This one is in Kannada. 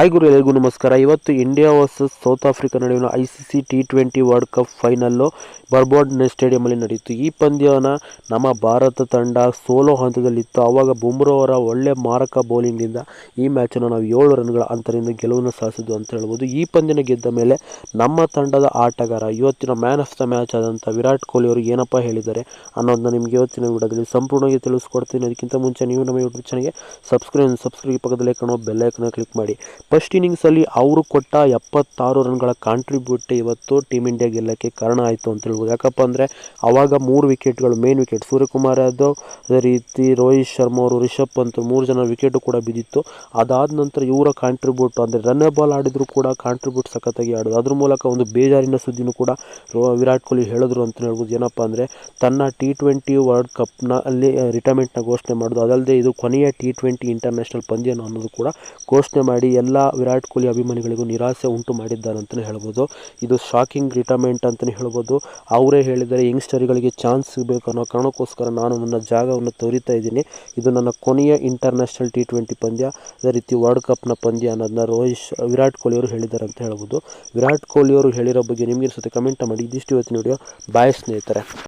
ಹಾಯ್ ಗುರು ಎಲ್ಲರಿಗೂ ನಮಸ್ಕಾರ. ಇವತ್ತು ಇಂಡಿಯಾ ವರ್ಸಸ್ ಸೌತ್ ಆಫ್ರಿಕಾ ನಡುವಿನ I C C T twenty world cup final Barbados ಸ್ಟೇಡಿಯಮಲ್ಲಿ ನಡೆಯಿತು. ಈ ಪಂದ್ಯವನ್ನು ನಮ್ಮ ಭಾರತ ತಂಡ ಸೋಲೋ ಹಂತದಲ್ಲಿತ್ತು. ಆವಾಗ ಬುಮ್ರಾ ಅವರ ಒಳ್ಳೆ ಮಾರಕ ಬೌಲಿಂಗ್ನಿಂದ ಈ ಮ್ಯಾಚನ್ನು ನಾವು ಏಳು ರನ್ಗಳ ಅಂತರದಿಂದ ಗೆಲುವನ್ನು ಸಾಧಿಸಿದ್ದು ಅಂತ ಹೇಳ್ಬೋದು. ಈ ಪಂದ್ಯನ ಗೆದ್ದ ಮೇಲೆ ನಮ್ಮ ತಂಡದ ಆಟಗಾರ, ಇವತ್ತಿನ ಮ್ಯಾನ್ ಆಫ್ ದ ಮ್ಯಾಚ್ ಆದಂಥ ವಿರಾಟ್ ಕೊಹ್ಲಿ ಅವರು ಏನಪ್ಪ ಹೇಳಿದ್ದಾರೆ ಅನ್ನೋದನ್ನ ನಿಮಗೆ ಇವತ್ತಿನ ವಿಡಿಯೋದಲ್ಲಿ ಸಂಪೂರ್ಣವಾಗಿ ತಿಳಿಸ್ಕೊಡ್ತೀನಿ. ಅದಕ್ಕಿಂತ ಮುಂಚೆ ನೀವು ನಮ್ಮ ಯೂಟ್ಯೂಬ್ ಚಾನಲ್ಗೆ ಸಬ್ಸ್ಕ್ರೈಬ್ ಸಬ್ಸ್ಕ್ರೈಬ್ ಪಕ್ಕದಲ್ಲೇ ಕಾಣೋ ಬೆಲ್ಲೈಕನ್ನ ಕ್ಲಿಕ್ ಮಾಡಿ. ಫಸ್ಟ್ ಇನ್ನಿಂಗ್ಸಲ್ಲಿ ಅವರು ಕೊಟ್ಟ ಎಪ್ಪತ್ತಾರು ರನ್ಗಳ ಕಾಂಟ್ರಿಬ್ಯೂಟ್ ಇವತ್ತು ಟೀಮ್ ಇಂಡಿಯಾ ಗೆಲ್ಲಕ್ಕೆ ಕಾರಣ ಆಯಿತು ಅಂತ ಹೇಳ್ಬೋದು. ಯಾಕಪ್ಪ ಅಂದರೆ ಆವಾಗ ಮೂರು ವಿಕೆಟ್ಗಳು ಮೇನ್ ವಿಕೆಟ್ ಸೂರ್ಯಕುಮಾರ್ ಯಾದವ್, ಅದೇ ರೀತಿ ರೋಹಿತ್ ಶರ್ಮಾ ಅವರು ರಿಷಬ್ ಪಂತ್ ಮೂರು ಜನ ವಿಕೆಟು ಕೂಡ ಬಿದ್ದಿತ್ತು. ಅದಾದ ನಂತರ ಇವರ ಕಾಂಟ್ರಿಬ್ಯೂಟ್ ಅಂದರೆ ರನ್ನೇ ಬಾಲ್ ಆಡಿದ್ರು ಕೂಡ ಕಾಂಟ್ರಿಬ್ಯೂಟ್ ಸಖತ್ತಾಗಿ ಆಡೋದು. ಅದ್ರ ಮೂಲಕ ಒಂದು ಬೇಜಾರಿನ ಸುದ್ದಿನೂ ಕೂಡ ವಿರಾಟ್ ಕೊಹ್ಲಿ ಹೇಳಿದ್ರು ಅಂತ ಹೇಳ್ಬೋದು. ಏನಪ್ಪ ಅಂದರೆ ತನ್ನ ಟಿ ಟ್ವೆಂಟಿ ವರ್ಲ್ಡ್ ಕಪ್ನ ಅಲ್ಲಿ ರಿಟೈರ್ಮೆಂಟ್ನ ಘೋಷಣೆ ಮಾಡೋದು. ಅದಲ್ಲದೆ ಇದು ಕೊನೆಯ ಟಿ ಟ್ವೆಂಟಿ ಇಂಟರ್ನ್ಯಾಷನಲ್ ಪಂದ್ಯನೋ ಅನ್ನೋದು ಕೂಡ ಘೋಷಣೆ ಮಾಡಿ ಎಲ್ಲ ವಿರಾಟ್ ಕೊಹ್ಲಿ ಅಭಿಮಾನಿಗಳಿಗೂ ನಿರಾಸೆ ಉಂಟು ಮಾಡಿದ್ದಾರೆ ಅಂತಲೇ ಹೇಳ್ಬೋದು. ಇದು ಶಾಕಿಂಗ್ ರಿಟೈರ್ಮೆಂಟ್ ಅಂತಲೇ ಹೇಳ್ಬೋದು. ಅವರೇ ಹೇಳಿದ್ದಾರೆ ಯಂಗ್ಸ್ಟರ್ಗಳಿಗೆ ಚಾನ್ಸ್ ಸಿಗಬೇಕು ಅನ್ನೋ ಕಾರಣಕ್ಕೋಸ್ಕರ ನಾನು ನನ್ನ ಜಾಗವನ್ನು ತೋರಿತಾ ಇದ್ದೀನಿ. ಇದು ನನ್ನ ಕೊನೆಯ ಇಂಟರ್ನ್ಯಾಷನಲ್ ಟಿ ಟ್ವೆಂಟಿ ಪಂದ್ಯ, ಅದೇ ರೀತಿ ವರ್ಲ್ಡ್ ಕಪ್ನ ಪಂದ್ಯ ಅನ್ನೋದನ್ನ ರೋಹಿತ್ ವಿರಾಟ್ ಕೊಹ್ಲಿ ಅವರು ಹೇಳಿದ್ದಾರೆ ಅಂತ ಹೇಳ್ಬೋದು. ವಿರಾಟ್ ಕೊಹ್ಲಿ ಅವರು ಹೇಳಿರೋ ಬಗ್ಗೆ ನಿಮಗೆ ಸತ್ಯ ಕಮೆಂಟ್ ಮಾಡಿ. ಇದಿಷ್ಟು ಇವತ್ತಿನ ವಿಡಿಯೋ ಬಾಯ್ ಸ್ನೇಹಿತರೆ.